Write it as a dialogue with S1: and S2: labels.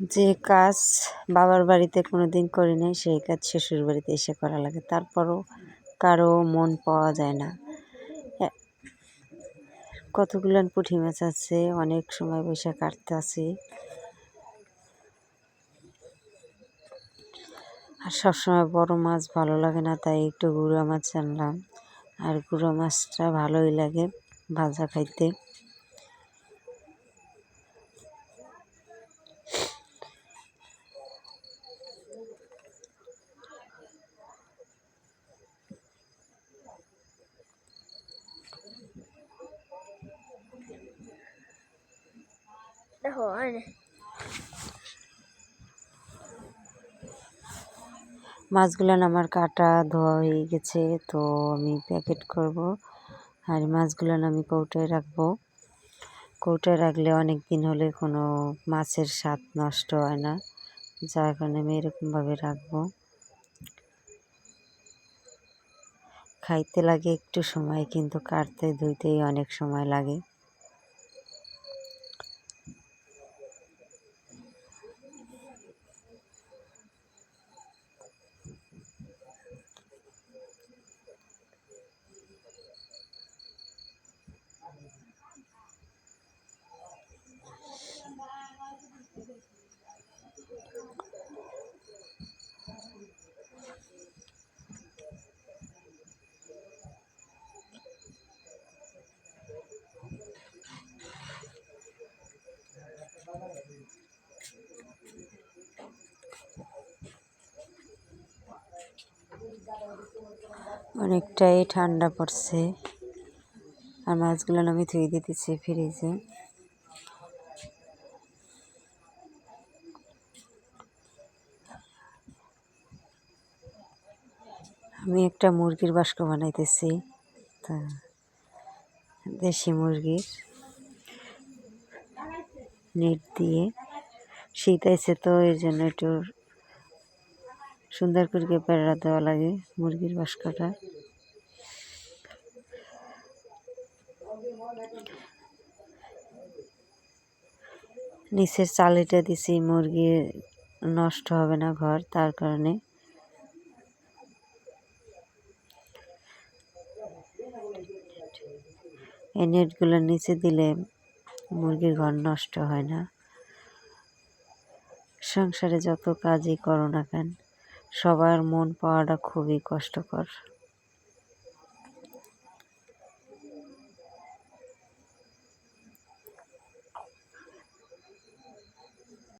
S1: যে কাজ বাবার বাড়িতে কোনো দিন করি নাই, সেই কাজ শ্বশুর বাড়িতে এসে করা লাগে। তারপরও কারও মন পাওয়া যায় না। কতগুলো পুঁটি মাছ আছে, অনেক সময় বসে কাটতে আসি। আর সবসময় বড় মাছ ভালো লাগে না, তাই একটু গুঁড়ো মাছ আনলাম। আর গুঁড়ো মাছটা ভালোই লাগে ভাজা খাইতে। দেখো মাছগুলো আমার কাটা ধোয়া হয়ে গেছে, তো আমি প্যাকেট করব। আর মাছগুলো আমি কৌটায় রাখব। কৌটায় রাখলে অনেক দিন হলে কোনো মাছের স্বাদ নষ্ট হয় না, যার কারণে আমি এরকমভাবে রাখব। খাইতে লাগে একটু সময়, কিন্তু কাটতে ধুইতেই অনেক সময় লাগে। অনেকটাই ঠান্ডা পড়ছে। আর মাছগুলো আমি ধুয়ে দিতেছি ফ্রিজে। আমি একটা মুরগির বাস্ক বানাইতেছি, তা দেশি মুরগির। নেট দিয়ে শীত আইছে তো এর জন্য একটু সুন্দর করে পেড়া দেওয়া লাগে মুরগির বাস্কটা। নিচের চালিটা দিছি, মুরগি নষ্ট হবে না ঘর তার কারণে। এই নেটগুলোর নিচে দিলে মুরগির ঘর নষ্ট হয় না। সংসারে যত কাজই করো না কেন, সবার মন পাওয়াটা খুবই কষ্টকর।